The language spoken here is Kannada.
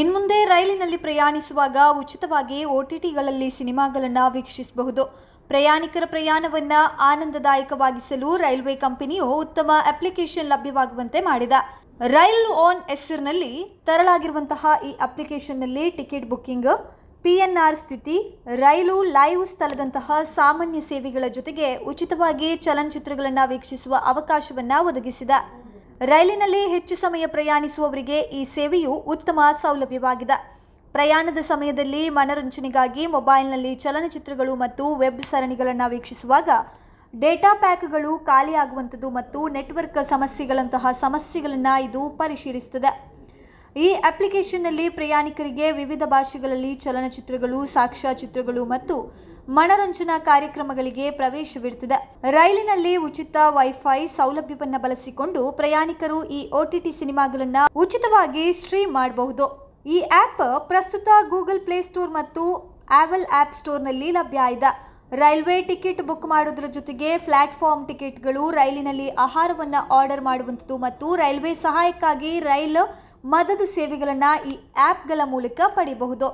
ಇನ್ಮುಂದೆ ರೈಲಿನಲ್ಲಿ ಪ್ರಯಾಣಿಸುವಾಗ ಉಚಿತವಾಗಿ ಒಟಿಟಿಗಳಲ್ಲಿ ಸಿನಿಮಾಗಳನ್ನು ವೀಕ್ಷಿಸಬಹುದು. ಪ್ರಯಾಣಿಕರ ಪ್ರಯಾಣವನ್ನು ಆನಂದದಾಯಕವಾಗಿಸಲು ರೈಲ್ವೆ ಕಂಪನಿಯು ಉತ್ತಮ ಅಪ್ಲಿಕೇಶನ್ ಲಭ್ಯವಾಗುವಂತೆ ಮಾಡಿದ. ರೈಲ್ ಓನ್ ಹೆಸರಿನಲ್ಲಿ ತರಲಾಗಿರುವಂತಹ ಈ ಅಪ್ಲಿಕೇಶನ್ನಲ್ಲಿ ಟಿಕೆಟ್ ಬುಕ್ಕಿಂಗ್ ಪಿಎನ್ಆರ್ ಸ್ಥಿತಿ, ರೈಲು ಲೈವ್ ಸ್ಥಳದಂತಹ ಸಾಮಾನ್ಯ ಸೇವೆಗಳ ಜೊತೆಗೆ ಉಚಿತವಾಗಿ ಚಲನಚಿತ್ರಗಳನ್ನು ವೀಕ್ಷಿಸುವ ಅವಕಾಶವನ್ನು ಒದಗಿಸಿದೆ. ರೈಲಿನಲ್ಲಿ ಹೆಚ್ಚು ಸಮಯ ಪ್ರಯಾಣಿಸುವವರಿಗೆ ಈ ಸೇವೆಯು ಉತ್ತಮ ಸೌಲಭ್ಯವಾಗಿದೆ. ಪ್ರಯಾಣದ ಸಮಯದಲ್ಲಿ ಮನರಂಜನೆಗಾಗಿ ಮೊಬೈಲ್ನಲ್ಲಿ ಚಲನಚಿತ್ರಗಳು ಮತ್ತು ವೆಬ್ ಸರಣಿಗಳನ್ನು ವೀಕ್ಷಿಸುವಾಗ ಡೇಟಾ ಪ್ಯಾಕ್ಗಳು ಖಾಲಿಯಾಗುವಂಥದ್ದು ಮತ್ತು ನೆಟ್ವರ್ಕ್ ಸಮಸ್ಯೆಗಳಂತಹ ಸಮಸ್ಯೆಗಳನ್ನು ಇದು ಪರಿಶೀಲಿಸುತ್ತದೆ. ಈ ಅಪ್ಲಿಕೇಶನ್ನಲ್ಲಿ ಪ್ರಯಾಣಿಕರಿಗೆ ವಿವಿಧ ಭಾಷೆಗಳಲ್ಲಿ ಚಲನಚಿತ್ರಗಳು, ಸಾಕ್ಷ್ಯಚಿತ್ರಗಳು ಮತ್ತು ಮನರಂಜನಾ ಕಾರ್ಯಕ್ರಮಗಳಿಗೆ ಪ್ರವೇಶವಿರುತ್ತದೆ ರೈಲಿನಲ್ಲಿ ಉಚಿತ ವೈಫೈ ಸೌಲಭ್ಯವನ್ನು ಬಳಸಿಕೊಂಡು ಪ್ರಯಾಣಿಕರು ಈ ಒಟಿಟಿ ಸಿನಿಮಾಗಳನ್ನು ಉಚಿತವಾಗಿ ಸ್ಟ್ರೀಮ್ ಮಾಡಬಹುದು. ಈ ಆ್ಯಪ್ ಪ್ರಸ್ತುತ ಗೂಗಲ್ ಪ್ಲೇ ಸ್ಟೋರ್ ಮತ್ತು ಆವಲ್ ಆ್ಯಪ್ ಸ್ಟೋರ್ನಲ್ಲಿ ಲಭ್ಯ ಇದೆ. ರೈಲ್ವೆ ಟಿಕೆಟ್ ಬುಕ್ ಮಾಡೋದ್ರ ಜೊತೆಗೆ ಪ್ಲಾಟ್ಫಾರ್ಮ್ ಟಿಕೆಟ್ಗಳು ರೈಲಿನಲ್ಲಿ ಆಹಾರವನ್ನು ಆರ್ಡರ್ ಮಾಡುವಂಥದ್ದು ಮತ್ತು ರೈಲ್ವೆ ಸಹಾಯಕ್ಕಾಗಿ ರೈಲ್ ಮದದ ಸೇವೆಗಳನ್ನು ಈ ಆ್ಯಪ್ಗಳ ಮೂಲಕ ಪಡೆಯಬಹುದು